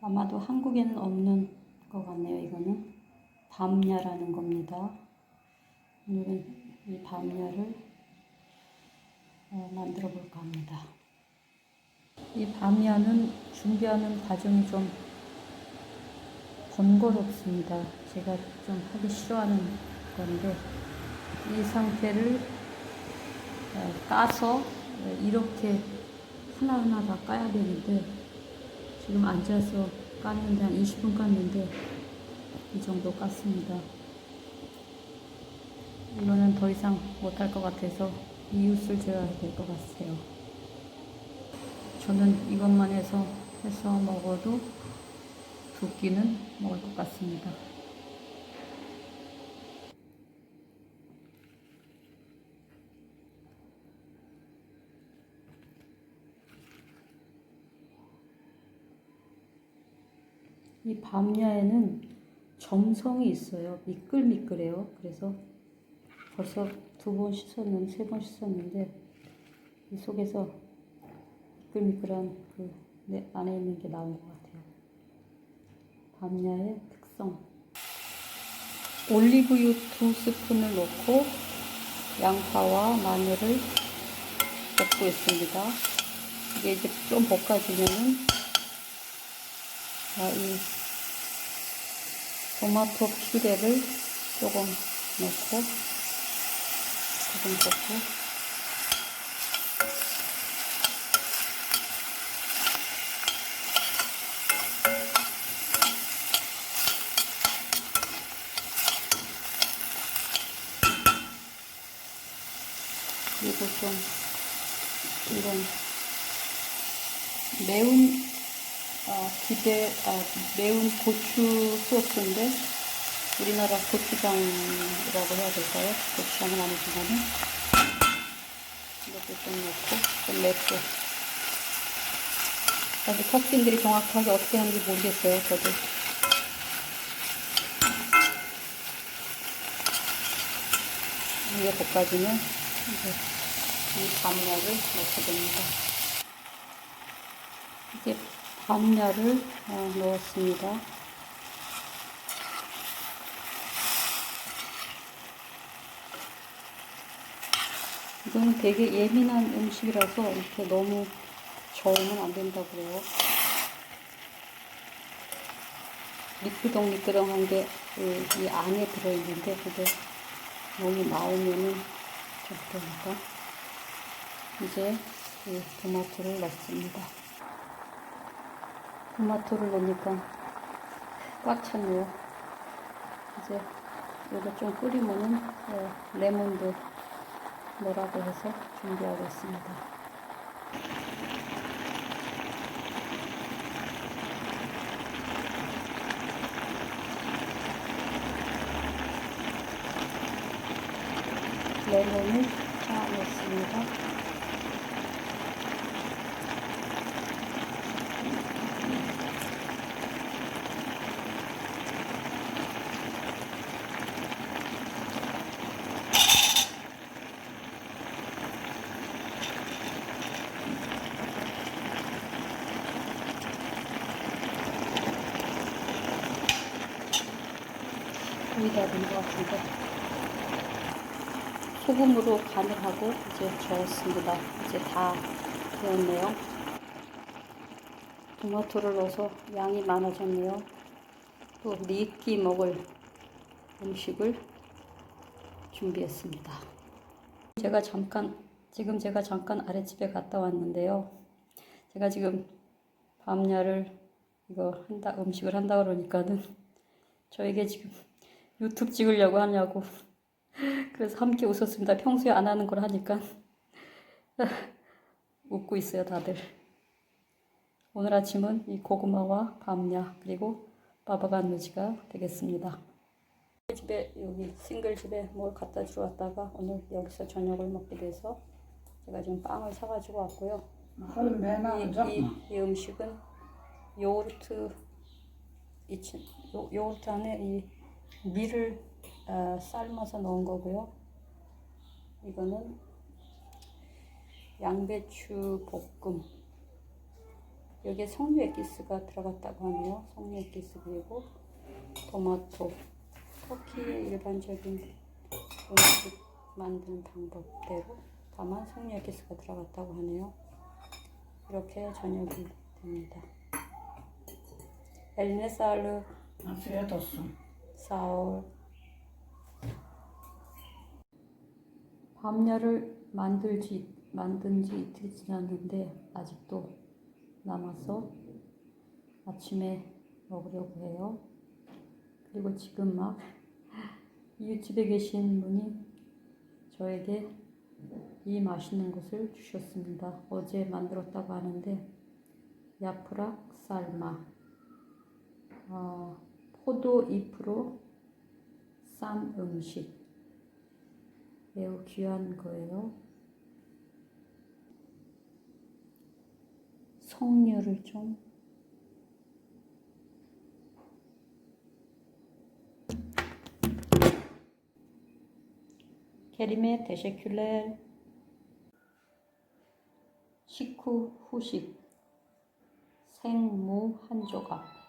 아마도 한국에는 없는 것 같네요. 이거는 밤야라는 겁니다. 오늘은 이 밤야를 어, 만들어 볼까 합니다. 이 밤야는 준비하는 과정이 좀 번거롭습니다. 제가 좀 하기 싫어하는 건데 이 상태를 어, 까서 이렇게 하나하나 다 까야 되는데 지금 앉아서 깠는데 한 20분 깠는데 이 정도 깠습니다. 이거는 더 이상 못할 것 같아서 이웃을 줘야 될 것 같아요. 저는 이것만 해서 해서 먹어도 두 끼는 먹을 것 같습니다. 이 밤야에는 점성이 있어요. 미끌미끌해요. 그래서 벌써 두 번 씻었는데 세 번 씻었는데 이 속에서 미끌미끌한 그 안에 있는 게 나온 것 같아요. 밤야의 특성. 올리브유 두 스푼을 넣고 양파와 마늘을 볶고 있습니다. 이게 이제 좀 볶아지면은 아, 이 토마토 퓨레를 조금 넣고 조금 볶고. 그리고 좀 이런 매운 어, 기대 아, 매운 고추 소스인데 우리나라 고추장이라고 해야 될까요? 고추장은 아니지만은. 이것도 좀 넣고 좀 맵게. 아직 터키인들이 정확하게 어떻게 하는지 모르겠어요 저도. 이게 볶아지면 이제 이 밤야를 넣게 됩니다. 이제 밤야를 어, 넣었습니다. 이거는 되게 예민한 음식이라서 이렇게 너무 저으면 안 된다고 그래요. 미끄덩미끄덩한 게 이 안에 들어있는데 그게 너무 나오면은 좀 그러니까 이제 이 토마토를 넣습니다. 토마토를 넣으니까 꽉 찼네요. 이제 이거 좀 끓이면은 네, 레몬도 넣으라고 해서 준비하고 있습니다. 레몬을 다 넣습니다. 다된것 같은데 소금으로 간을 하고 이제 저었습니다. 이제 다 되었네요. 토마토를 넣어서 양이 많아졌네요. 또네끼 먹을 음식을 준비했습니다. 제가 잠깐 지금 제가 잠깐 아랫집에 갔다 왔는데요. 제가 지금 밤야를 이거 한다 음식을 한다 그러니까는 저에게 지금 유튜브 찍으려고 하냐고. 그래서 함께 웃었습니다. 평소에 안 하는 걸 하니까. 웃고 있어요, 다들. 오늘 아침은 이 고구마와 밤야, 그리고 바바간누지가 되겠습니다. 집에, 여기 싱글 집에 뭘 갖다 주러 왔다가 오늘 여기서 저녁을 먹게 돼서 제가 지금 빵을 사가지고 왔고요. 이, 이, 이 음식은 요구르트, 이, 요, 요구르트 안에 이 밀을 어, 삶아서 넣은 거고요. 이거는 양배추 볶음 여기에 석류 엑기스가 들어갔다고 하네요. 석류 엑기스 그리고 토마토. 터키의 일반적인 음식 만드는 방법대로 다만 석류 엑기스가 들어갔다고 하네요. 이렇게 저녁이 됩니다. Sağlık. Afiyet olsun. Ol. 밤야를 만들지 만든 지 이틀 지났는데 아직도 남아서 아침에 먹으려고 해요. 그리고 지금 막 이웃집에 계신 분이 저에게 이 맛있는 것을 주셨습니다. 어제 만들었다고 하는데 야프락 삶아 어, 포도 잎으로 싼 음식 매우 귀한 거예요. 석류를 좀 Kerime teşekkürler. 식후 후식 생무 한 조각